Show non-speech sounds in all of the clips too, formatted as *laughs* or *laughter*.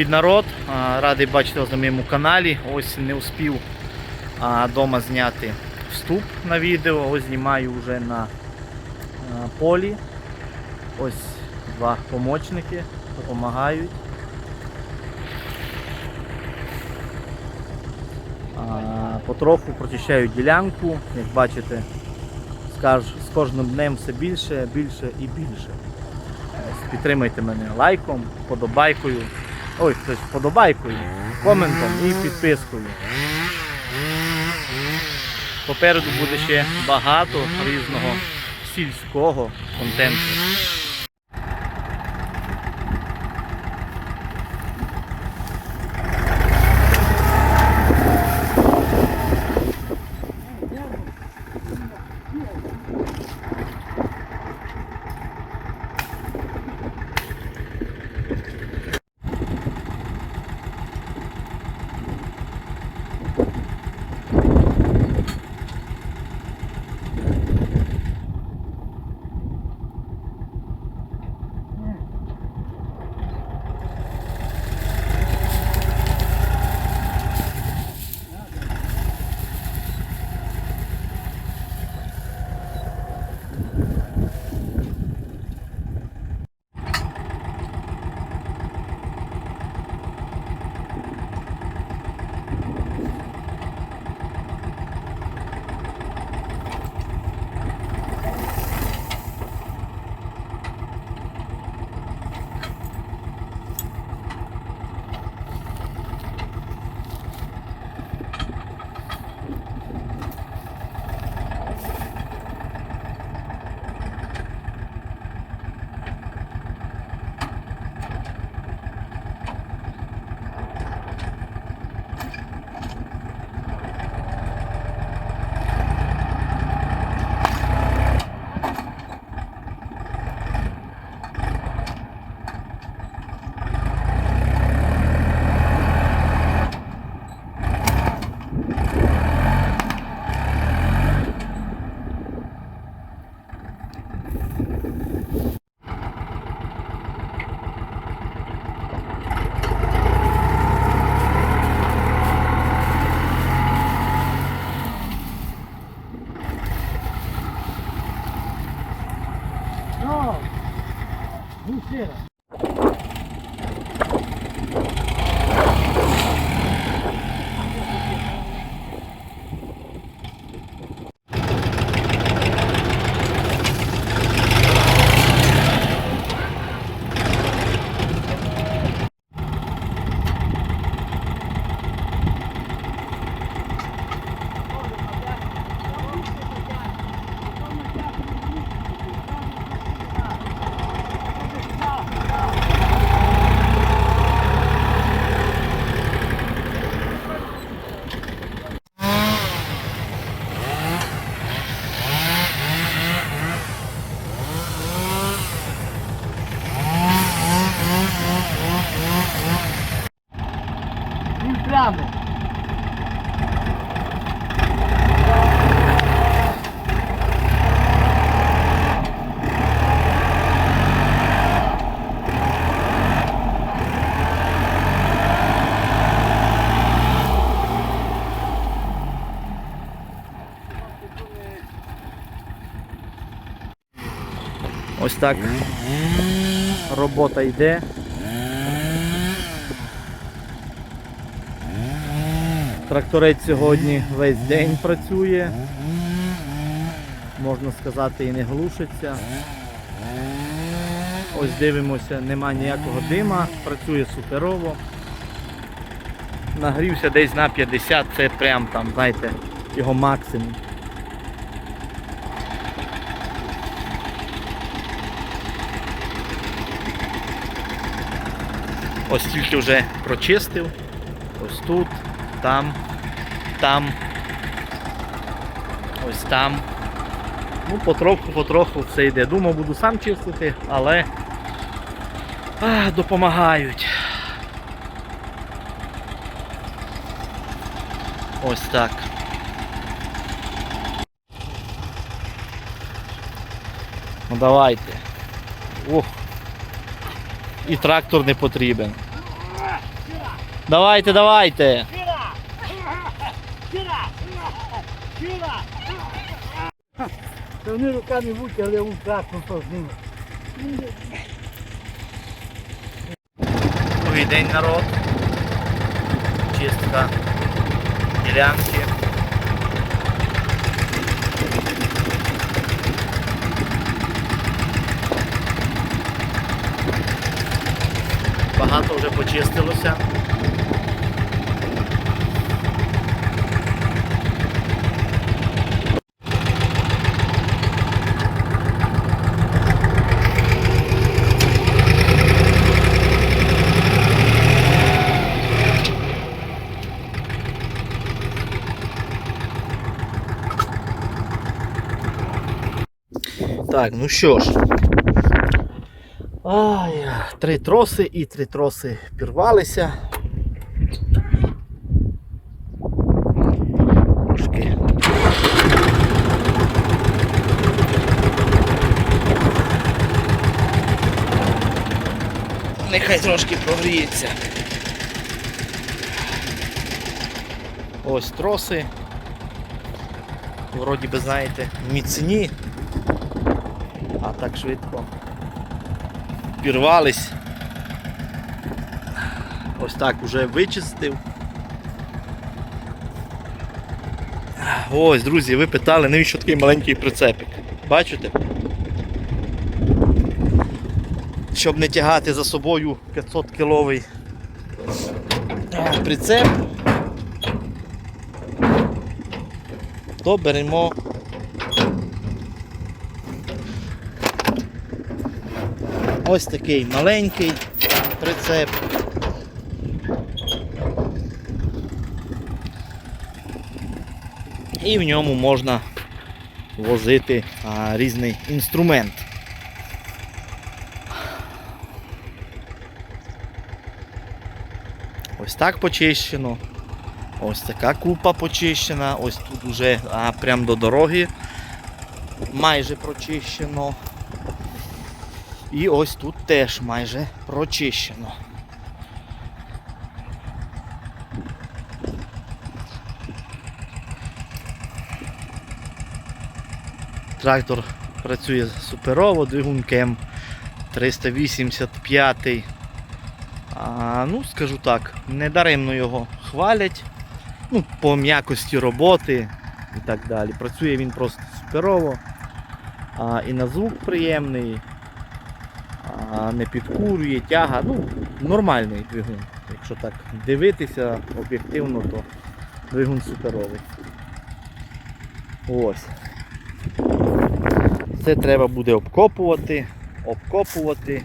Привіт народ! Радий бачити вас на моєму каналі. Ось не успів вдома зняти вступ на відео. Ось знімаю вже на полі. Ось два помічники допомагають. Потроху прочищаю ділянку, як бачите, з кожним днем все більше, більше і більше. Підтримайте мене лайком, подобайкою. Ой, хтось подобайкою, коментом і підпискою. Попереду буде ще багато різного сільського контенту. Ось так робота йде. Тракторець сьогодні весь день працює. Можна сказати, і не глушиться. Ось дивимося, нема ніякого дима, працює суперово. Нагрівся десь на 50, це прям там, знаєте, його максимум. Ось тільки вже прочистив. Ось тут, там, там, ось там. Ну, потроху-потроху все йде. Думав, буду сам чистити, але а, допомагають. Ось так. Ну давайте. Ох. І трактор не потрібен. Давайте, давайте. Та вони руками будуть, але у то з ними. Другий день народ. Чистка ділянки. Багато вже почистилося. Так, ну що ж. Ай, три троси і три троси пірвалися. Трошки. Нехай трошки прогріється. Ось троси. Вроді би, знаєте, міцні, а так швидко пірвались. Ось так вже вичистив. Ось, друзі, ви питали, навіщо такий маленький прицепик. Бачите? Щоб не тягати за собою 500 кіловий прицеп, то беремо ось такий маленький прицеп. І в ньому можна возити а, різний інструмент. Ось так почищено. Ось така купа почищена. Ось тут уже а, прямо до дороги майже прочищено. І ось тут теж майже прочищено. Трактор працює суперово, двигун КЕМ 385. А, ну, скажу так, недаремно його хвалять. Ну, по м'якості роботи і так далі. Працює він просто суперово. А, і на звук приємний, не підкурює, тяга. Ну, нормальний двигун. Якщо так дивитися об'єктивно, то двигун суперовий. Ось. Це треба буде обкопувати, обкопувати,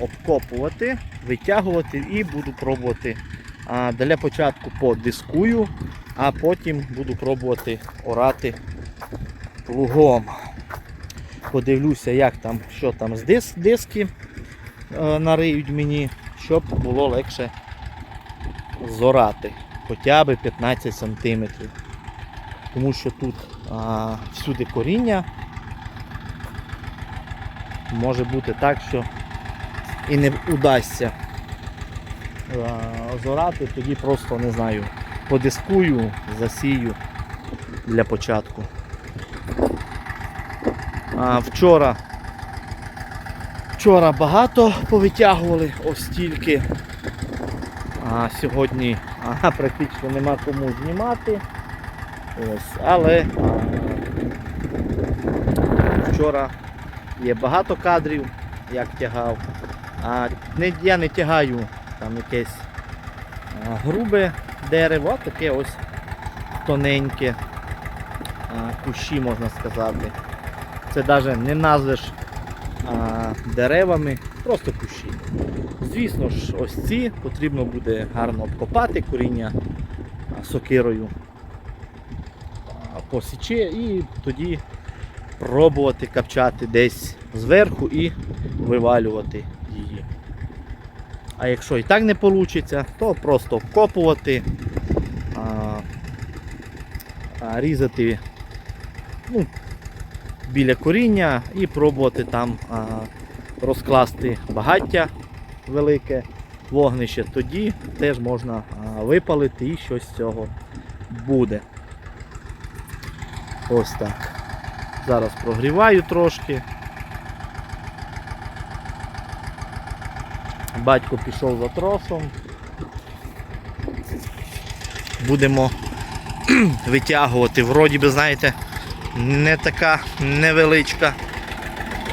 обкопувати, витягувати і буду пробувати. А для початку подискую, а потім буду пробувати орати плугом. Подивлюся, як там, що там з дис, диски е, нариють мені, щоб було легше зорати. Хоча б 15 см. Тому що тут а, всюди коріння. Може бути так, що і не удасться а, зорати, тоді просто не знаю, подискую, засію для початку. А, вчора, вчора багато повитягували, ось тільки. А сьогодні а, *laughs* практично нема кому знімати. Ось, але а, вчора є багато кадрів, як тягав. А не, я не тягаю там якесь а, грубе дерево, а таке ось тоненьке а, кущі, можна сказати. Це навіть не назвеш а, деревами, просто кущі. Звісно ж, ось ці потрібно буде гарно обкопати коріння сокирою посіче і тоді пробувати капчати десь зверху і вивалювати її. А якщо і так не вийде, то просто обкопувати, а, а, різати ну, біля коріння і пробувати там розкласти багаття велике вогнище, тоді теж можна випалити і щось з цього буде. Ось так. Зараз прогріваю трошки. Батько пішов за тросом. Будемо *clears throat* витягувати. Вроді би, знаєте, не така невеличка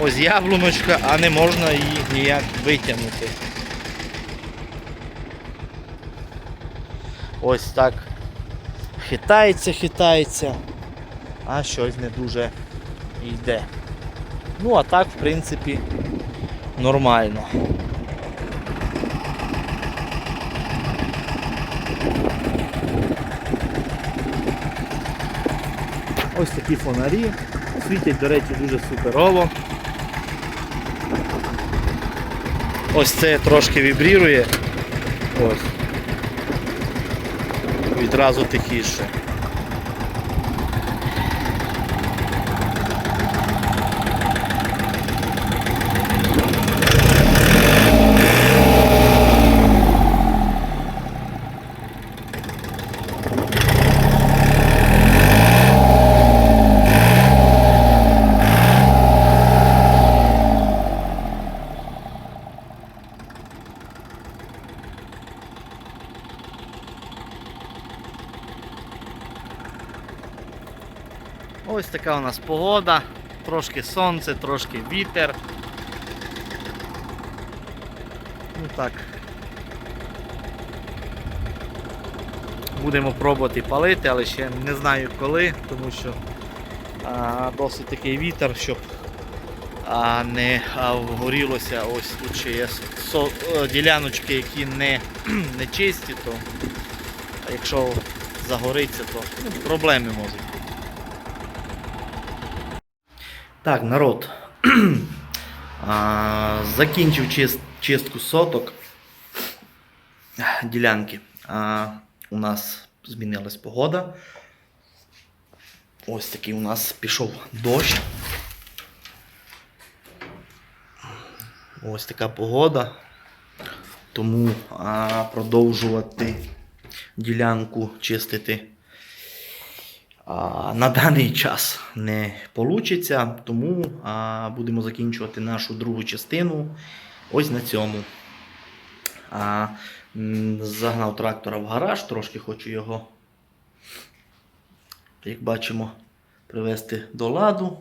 ось яблуночка, а не можна її ніяк витягнути. Ось так хитається, хитається, а щось не дуже йде. Ну, а так, в принципі, нормально. Ось такі фонарі. Світять, до речі, дуже суперово. Ось це трошки вібрірує. Ось. Відразу тихіше. Ось така у нас погода. Трошки сонце, трошки вітер. Ну так. Будемо пробувати палити, але ще не знаю коли, тому що а, досить такий вітер, щоб а, не а, вгорілося. Ось тут ще со, е, діляночки, які не, *clears throat* не чисті, то якщо загориться, то ну, проблеми можуть бути. Так, народ. *clears throat* а, закінчив чист, чистку соток ділянки. А, у нас змінилась погода. Ось такий у нас пішов дощ. Ось така погода. Тому а, продовжувати ділянку чистити на даний час не вийде, тому будемо закінчувати нашу другу частину ось на цьому. Загнав трактора в гараж, трошки хочу його, як бачимо, привести до ладу.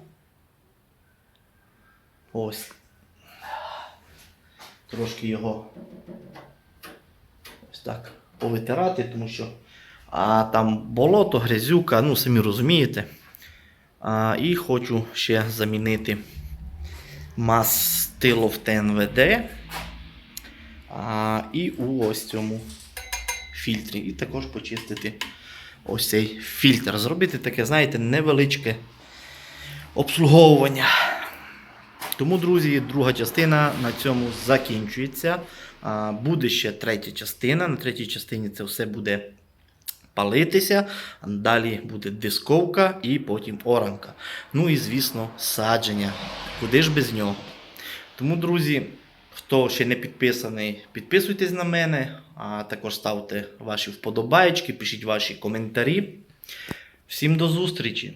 Ось. Трошки його ось так повитирати, тому що а там болото, грязюка, ну самі розумієте. А, і хочу ще замінити мастило в ТНВД. А, і у ось цьому фільтрі. І також почистити ось цей фільтр. Зробити таке, знаєте, невеличке обслуговування. Тому, друзі, друга частина на цьому закінчується. А, Буде ще третя частина. На третій частині це все буде палитися. Далі буде дисковка і потім оранка. Ну і, звісно, садження. Куди ж без нього? Тому, друзі, хто ще не підписаний, підписуйтесь на мене, а також ставте ваші вподобайки, пишіть ваші коментарі. Всім до зустрічі!